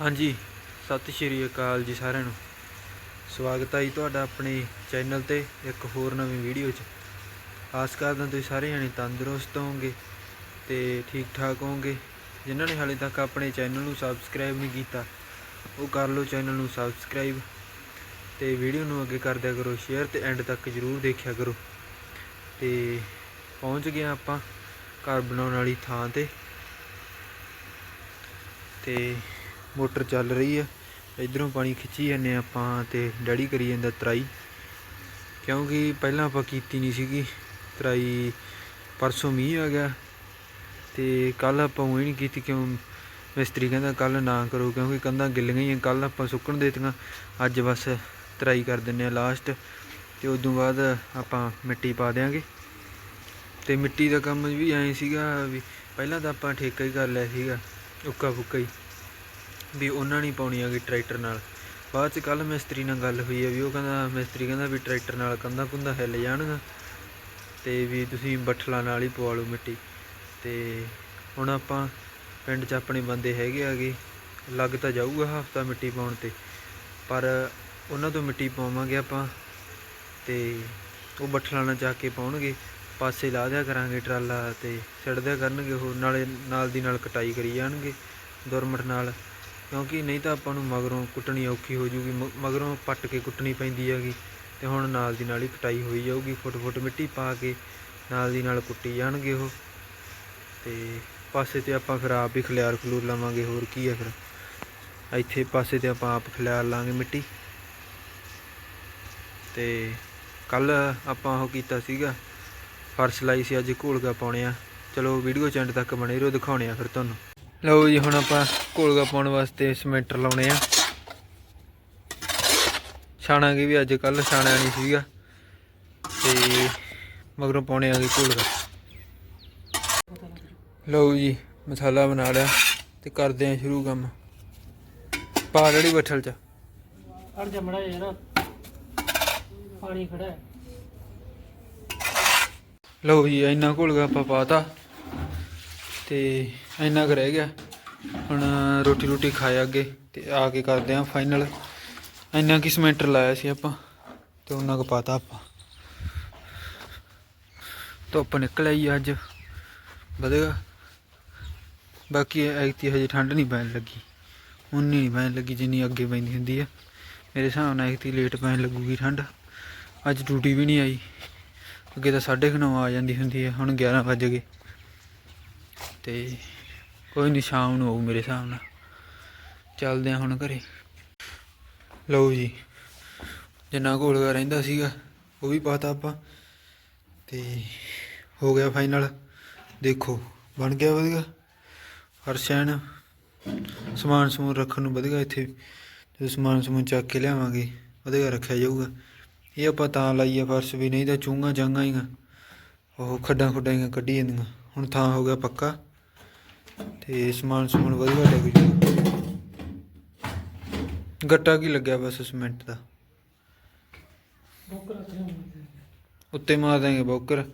ਹਾਂਜੀ, ਸਤਿ ਸ਼੍ਰੀ ਅਕਾਲ ਜੀ ਸਾਰਿਆਂ ਨੂੰ। ਸਵਾਗਤ ਹੈ ਜੀ ਤੁਹਾਡਾ ਆਪਣੇ ਚੈਨਲ ਤੇ ਇੱਕ ਹੋਰ ਨਵੀਂ ਵੀਡੀਓ 'ਚ। ਆਸ ਕਰਦਾ ਤੁਸੀਂ ਸਾਰੇ ਜਣੇ ਤੰਦਰੁਸਤ ਹੋਵੋਗੇ ਤੇ ਠੀਕ ਠਾਕ ਹੋਵੋਗੇ। ਜਿਨ੍ਹਾਂ ਨੇ ਹਾਲੇ ਤੱਕ ਆਪਣੇ ਚੈਨਲ ਨੂੰ ਸਬਸਕ੍ਰਾਈਬ ਨਹੀਂ ਕੀਤਾ, ਉਹ ਕਰ ਲਓ ਚੈਨਲ ਨੂੰ ਸਬਸਕ੍ਰਾਈਬ ਤੇ ਵੀਡੀਓ ਨੂੰ ਅੱਗੇ ਕਰ ਦਿਆ ਕਰੋ, ਸ਼ੇਅਰ ਤੇ ਐਂਡ ਤੱਕ ਜਰੂਰ ਦੇਖਿਆ ਕਰੋ। ਤੇ ਪਹੁੰਚ ਗਏ ਹਾਂ ਆਪਾਂ ਘਰ ਬਣਾਉਣ ਵਾਲੀ ਥਾਂ ਤੇ। ਤੇ ਮੋਟਰ ਚੱਲ ਰਹੀ ਹੈ ਇਧਰੋਂ ਪਾਣੀ ਖਿੱਚੀ ਜਾਂਦੇ ਹਾਂ ਆਪਾਂ ਤੇ ਡੈਡੀ ਕਰੀ ਜਾਂਦਾ ਤਰਾਈ। ਕਿਉਂਕਿ ਪਹਿਲਾਂ ਆਪਾਂ ਕੀਤੀ ਨਹੀਂ ਸੀਗੀ। ਤਰਾਈ ਪਰਸੋਂ ਮੀਂਹ ਆ ਗਿਆ ਤੇ ਕੱਲ ਆਪਾਂ ਉਹ ਨਹੀਂ ਕੀਤੀ ਕਿਉਂ ਮਿਸਤਰੀ ਕਹਿੰਦਾ ਕੱਲ ਨਾ ਕਰੋ ਕਿਉਂਕਿ ਕੰਧਾਂ ਗਿੱਲੀਆਂ ਹੀ ਕੱਲ ਆਪਾਂ ਸੁੱਕਣ ਦੇ ਦਿੱਤੀਆਂ। ਅੱਜ ਬਸ ਤਰਾਈ ਕਰ ਦਿੰਨੇ ਆ ਲਾਸਟ ਤੇ ਉਸ ਤੋਂ ਬਾਅਦ ਆਪਾਂ ਮਿੱਟੀ ਪਾ ਦਿਆਂਗੇ। ਤੇ ਮਿੱਟੀ ਦਾ ਕੰਮ ਵੀ ਐਂ ਸੀਗਾ ਵੀ ਪਹਿਲਾਂ ਤਾਂ ਆਪਾਂ ਠੇਕਾ ਹੀ ਕਰ ਲਿਆ ਸੀਗਾ ਉੱਕਾ ਫੁੱਕਾ ਹੀ। ਵੀ ਉਹਨਾਂ ਨਹੀਂ ਪਾਉਣੀ ਹੈਗੀ ਟਰੈਕਟਰ ਨਾਲ। ਬਾਅਦ ਚ ਕੱਲ ਮਿਸਤਰੀ ਨਾਲ ਗੱਲ ਹੋਈ ਹੈ ਵੀ ਉਹ ਕਹਿੰਦਾ, ਮਿਸਤਰੀ ਕਹਿੰਦਾ ਵੀ ਟਰੈਕਟਰ ਨਾਲ ਕੰਧਾ ਕੁੰਧਾਂ ਹਿੱਲ ਜਾਣਗਾ ਤੇ ਵੀ ਤੁਸੀਂ ਬੱਠਲਾਂ ਨਾਲ ਹੀ ਪਵਾ ਲਓ ਮਿੱਟੀ। ਤੇ ਹੁਣ ਆਪਾਂ ਪਿੰਡ 'ਚ ਆਪਣੇ ਬੰਦੇ ਹੈਗੇ ਆਗੇ ਲੱਗ ਤਾਂ ਜਾਊਗਾ ਹਫਤਾ ਮਿੱਟੀ ਪਾਉਣ ਤੇ, ਪਰ ਉਹਨਾਂ ਤੋਂ ਮਿੱਟੀ ਪਾਵਾਂਗੇ ਆਪਾਂ ਤੇ ਉਹ ਬੱਠਲਾਂ ਨਾਲ ਜਾ ਕੇ ਪਾਉਣਗੇ, ਪਾਸੇ ਲਾ ਦਿਆ ਕਰਾਂਗੇ ਟਰਾਲਾ ਤੇ ਛੱਡ ਦਿਆ ਕਰਨਗੇ ਉਹ, ਨਾਲੇ ਨਾਲ ਦੀ ਨਾਲ ਕਟਾਈ ਕਰੀ ਜਾਣਗੇ ਦੁਰਮਟ ਨਾਲ। ਕਿਉਂਕਿ ਨਹੀਂ ਤਾਂ ਆਪਾਂ ਨੂੰ ਮਗਰੋਂ ਕੁੱਟਣੀ ਔਖੀ ਹੋ ਜੂਗੀ, ਮ- ਮਗਰੋਂ ਪੱਟ ਕੇ ਕੁੱਟਣੀ ਪੈਂਦੀ ਹੈਗੀ ਤੇ ਹੁਣ ਨਾਲ ਦੀ ਨਾਲ ਹੀ ਕਟਾਈ ਹੋਈ ਜਾਊਗੀ, ਫੁੱਟ ਫੁੱਟ ਮਿੱਟੀ ਪਾ ਕੇ ਨਾਲ ਦੀ ਨਾਲ ਕੁੱਟੀ ਜਾਣਗੇ ਉਹ। ਤੇ ਪਾਸੇ ਤੇ ਆਪਾਂ ਫਿਰ ਆਪ ਹੀ ਖਲਿਆਰ ਖਲੂਰ ਲਾਵਾਂਗੇ, ਹੋਰ ਕੀ ਹੈ ਫਿਰ। ਇੱਥੇ ਪਾਸੇ ਤੇ ਆਪਾਂ ਆਪ ਖਲਿਆਰ ਲਾਂਗੇ ਮਿੱਟੀ। ਤੇ ਕੱਲ ਆਪਾਂ ਉਹ ਕੀਤਾ ਸੀਗਾ, ਫਰਸ਼ ਲਾਈ ਸੀ, ਅੱਜ ਘੋਲਗਾ ਪਾਉਣੇ ਆ। ਚਲੋ ਵੀਡੀਓ ਚੈਂਡ ਤੱਕ ਬਣੇ ਰਹੋ, ਦਿਖਾਉਣੇ ਆ ਫਿਰ ਤੁਹਾਨੂੰ। ਲਓ ਜੀ ਹੁਣ ਆਪਾਂ ਘੋਲਗਾ ਪਾਉਣ ਵਾਸਤੇ ਸਮੈਂਟਰ ਲਾਉਣੇ ਆ। ਛਾਣਾਂਗੇ ਵੀ ਅੱਜ ਕੱਲ ਛਾਣਿਆ ਨਹੀਂ ਸੀਗਾ। ਤੇ ਮਗਰੋਂ ਪਾਉਣੇ ਆਗੇ ਘੋਲਗਾ। ਲਓ ਜੀ ਮਸਾਲਾ ਬਣਾ ਲਿਆ ਤੇ ਕਰਦੇ ਆ ਸ਼ੁਰੂ ਕੰਮ। ਪਾ ਰੜੀ ਬੱਠਲ ਚ। ਹਟ ਜਾ ਮੜਾ ਨਾ ਪਾਣੀ ਖੜਾ ਲਓ ਜੀ ਇੰਨਾ ਘੋਲਗਾ ਆਪਾਂ ਪਾਤਾ ਤੇ ਇੰਨਾ ਕੁ ਰਹਿ ਗਿਆ। ਹੁਣ ਰੋਟੀ ਰੋਟੀ ਖਾਇਆ ਅੱਗੇ ਤੇ ਆ ਕੇ ਕਰਦੇ ਆ ਫਾਈਨਲ ਇੰਨਾ ਕੀ ਸਮੈਂਟਰ ਲਾਇਆ ਸੀ ਆਪਾਂ ਤੇ ਉਹਨਾਂ ਕੁ ਪਾਤਾ ਆਪਾਂ। ਧੁੱਪ ਨਿਕਲ ਆਈ ਅੱਜ। ਵਧੇਗਾ। ਬਾਕੀ ਐਕਤੀ ਹਜੇ ਠੰਡ ਨਹੀਂ ਪੈਣ ਲੱਗੀ। ਉਨੀ ਨਹੀਂ ਪੈਣ ਲੱਗੀ ਜਿੰਨੀ ਅੱਗੇ ਪੈਂਦੀ ਹੁੰਦੀ ਆ। ਮੇਰੇ ਹਿਸਾਬ ਨਾਲ ਐਕਤੀ ਲੇਟ ਪੈਣ ਲੱਗੂਗੀ ਠੰਡ। ਅੱਜ ਡਿਊਟੀ ਵੀ ਨਹੀਂ ਆਈ। ਅੱਗੇ ਤਾਂ 9:30 ਆ ਜਾਂਦੀ ਹੁੰਦੀ ਹੈ ਹੁਣ 11 ਵੱਜ ਗਏ। ਤੇ ਕੋਈ ਨਹੀਂ ਸ਼ਾਮ ਨੂੰ ਆਊ ਮੇਰੇ ਹਿਸਾਬ ਨਾਲ। ਚੱਲਦੇ ਆ ਹੁਣ ਘਰੇ। ਲਓ ਜੀ, ਜਿੰਨਾ ਘੋਲਗਾ ਰਹਿੰਦਾ ਸੀਗਾ, ਉਹ ਵੀ ਪਾਤਾ ਆਪਾਂ। ਤੇ ਹੋ ਗਿਆ ਫਾਈਨਲ ਦੇਖੋ, ਬਣ ਗਿਆ ਵਧੀਆ। ਹਰਸ਼ੈਨ ਸਮਾਨ ਸਮੂਨ ਰੱਖਣ ਨੂੰ ਵਧੀਆ ਇੱਥੇ। ਜਦੋਂ ਸਮਾਨ ਸਮੂਨ ਚੱਕ ਕੇ ਲਿਆਵਾਂਗੇ, ਵਧੀਆ ਰੱਖਿਆ ਜਾਊਗਾ। ਇਹ ਆਪਾਂ ਤਾਂ ਲਾਈਏ ਆ ਫਰਸ਼ ਵੀ, ਨਹੀਂ ਤਾਂ ਚੂੰਗਾ ਜਾਂਗਾ ਹੀ ਉਹ ਖੱਡਾਂ ਖੁੱਡਾਂ ਹੀ ਕੱਢੀ ਜਾਂਦੀਆਂ। ਹੁਣ ਥਾਂ ਹੋ ਗਿਆ ਪੱਕਾ। ਤੇ ਸਮਾਨ ਸਮੂਨ ਵਧੀਆ ਲੱਗ ਜੂਗਾ ਗੱਟਾ ਕੀ ਲੱਗਿਆ ਬਸ ਸੀਮੈਂਟ ਦਾ? ਉੱਤੇ ਮਾਰ ਦਾਂਗੇ ਬੋਕਰ।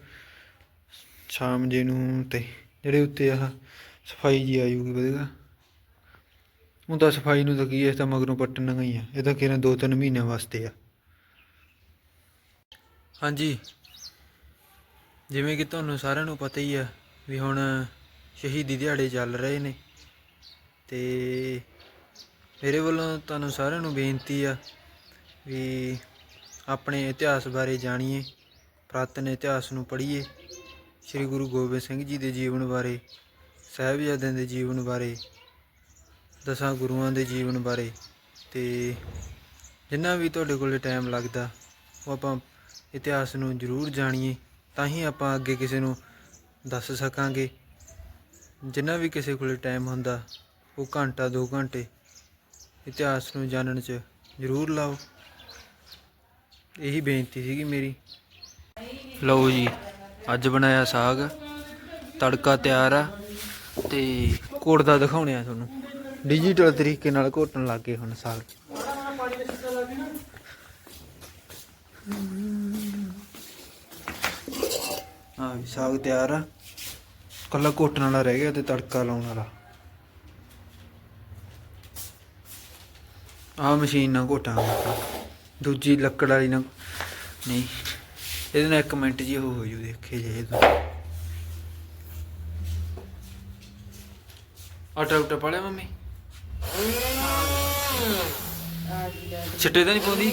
ਸ਼ਾਮ ਜੇ ਨੂੰ ਤੇ ਜਿਹੜੇ ਉੱਤੇ ਆਹ ਸਫ਼ਾਈ ਜੀ ਆ ਜੂਗੀ ਵਧੀਆ। ਹੁਣ ਤਾਂ ਸਫ਼ਾਈ ਨੂੰ ਤਾਂ ਕੀ ਇਹ ਤਾਂ ਮਗਰੋਂ ਪੱਟਣਾ ਹੀ ਆ। ਇਹ ਤਾਂ ਕਿਹਨਾਂ ਦੋ ਤਿੰਨ ਮਹੀਨਿਆਂ ਵਾਸਤੇ ਆ। ਹਾਂਜੀ। ਜਿਵੇਂ ਕਿ ਤੁਹਾਨੂੰ ਸਾਰਿਆਂ ਨੂੰ ਪਤਾ ਹੀ ਆ ਵੀ ਹੁਣ ਸ਼ਹੀਦੀ ਦਿਹਾੜੇ ਚੱਲ ਰਹੇ ਨੇ। ਤੇ ਮੇਰੇ ਵੱਲੋਂ ਤੁਹਾਨੂੰ ਸਾਰਿਆਂ ਨੂੰ ਬੇਨਤੀ ਆ ਵੀ ਆਪਣੇ ਇਤਿਹਾਸ ਬਾਰੇ ਜਾਣੀਏ, ਪ੍ਰਾਤਨ ਇਤਿਹਾਸ ਨੂੰ ਪੜ੍ਹੀਏ, ਸ੍ਰੀ ਗੁਰੂ ਗੋਬਿੰਦ ਸਿੰਘ ਜੀ ਦੇ ਜੀਵਨ ਬਾਰੇ, ਸਾਹਿਬਜ਼ਾਦਿਆਂ ਦੇ ਜੀਵਨ ਬਾਰੇ, ਦਸਾਂ ਗੁਰੂਆਂ ਦੇ ਜੀਵਨ ਬਾਰੇ ਤੇ ਜਿੰਨਾ ਵੀ ਤੁਹਾਡੇ ਕੋਲੇ ਟਾਈਮ ਲੱਗਦਾ, ਉਹ ਆਪਾਂ ਇਤਿਹਾਸ ਨੂੰ ਜ਼ਰੂਰ ਜਾਣੀਏ, ਤਾਂ ਹੀ ਆਪਾਂ ਅੱਗੇ ਕਿਸੇ ਨੂੰ ਦੱਸ ਸਕਾਂਗੇ। ਜਿੰਨਾ ਵੀ ਕਿਸੇ ਕੋਲੇ ਟਾਈਮ ਹੁੰਦਾ, ਉਹ ਘੰਟਾ 2 ਘੰਟੇ ਇਤਿਹਾਸ ਨੂੰ ਜਾਣਨ 'ਚ ਜ਼ਰੂਰ ਲਾਓ। ਇਹੀ ਬੇਨਤੀ ਸੀਗੀ ਮੇਰੀ। ਲਓ ਜੀ, ਅੱਜ ਬਣਾਇਆ ਸਾਗ। ਤੜਕਾ ਤਿਆਰ ਆ ਤੇ ਘੋੜਦਾ ਦਿਖਾਉਣੇ ਆ ਤੁਹਾਨੂੰ। ਡਿਜੀਟਲ ਤਰੀਕੇ ਨਾਲ ਘੋਟਣ ਲੱਗ ਗਏ ਹੁਣ ਸਾਗ। ਹਾਂ ਵੀ ਸਾਗ ਤਿਆਰ ਆ। ਕੱਲਾ ਘੋਟਣ ਵਾਲਾ ਰਹਿ ਗਿਆ ਤੇ ਤੜਕਾ ਲਾਉਣ ਵਾਲਾ। ਆਹ ਮਸ਼ੀਨ ਨਾਲ ਘੋਟਾਂਗੇ ਦੂਜੀ ਲੱਕੜ ਵਾਲੀ ਨਾਲ ਨਹੀਂ ਇਹਦੇ ਨਾਲ ਇੱਕ ਮਿੰਟ ਜੀ ਹੋ ਜੂ ਦੇਖੇ ਜੇ ਇਹ ਆਟਾ ਉਟਾ ਪਾ ਲਿਆ ਮੰਮੀ? ਛਿੱਟੇ ਤਾਂ ਨਹੀਂ ਪਾਉਂਦੀ?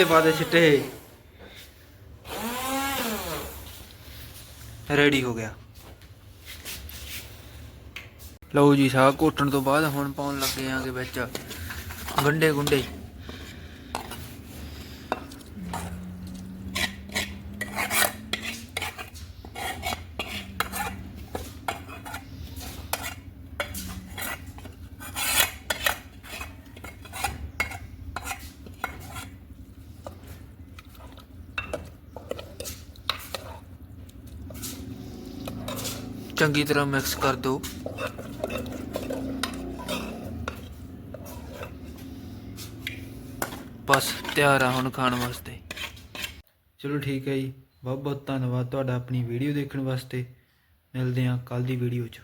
ਆਏ ਉੱਤੇ ਛਿੱਟੇ। ਰੈਡੀ ਹੋ ਗਿਆ। ਲਓ ਜੀ, ਸਾਗ ਘੋਟਣ ਤੋਂ ਬਾਅਦ ਹੁਣ ਪਾਉਣ ਲੱਗੇ ਆਂਗੇ ਵਿੱਚ। ਗੰਡੇ ਗੁੰਡੇ। ਚੰਗੀ ਤਰ੍ਹਾਂ ਮਿਕਸ ਕਰ ਦਿਓ। ਬਸ ਤਿਆਰ ਆ ਹੁਣ ਖਾਣ ਵਾਸਤੇ। ਚਲੋ ਠੀਕ ਹੈ ਜੀ। ਬਹੁਤ ਬਹੁਤ ਧੰਨਵਾਦ ਤੁਹਾਡਾ ਆਪਣੀ ਵੀਡੀਓ ਦੇਖਣ ਵਾਸਤੇ। ਮਿਲਦੇ ਹਾਂ ਕੱਲ ਦੀ ਵੀਡੀਓ 'ਚ।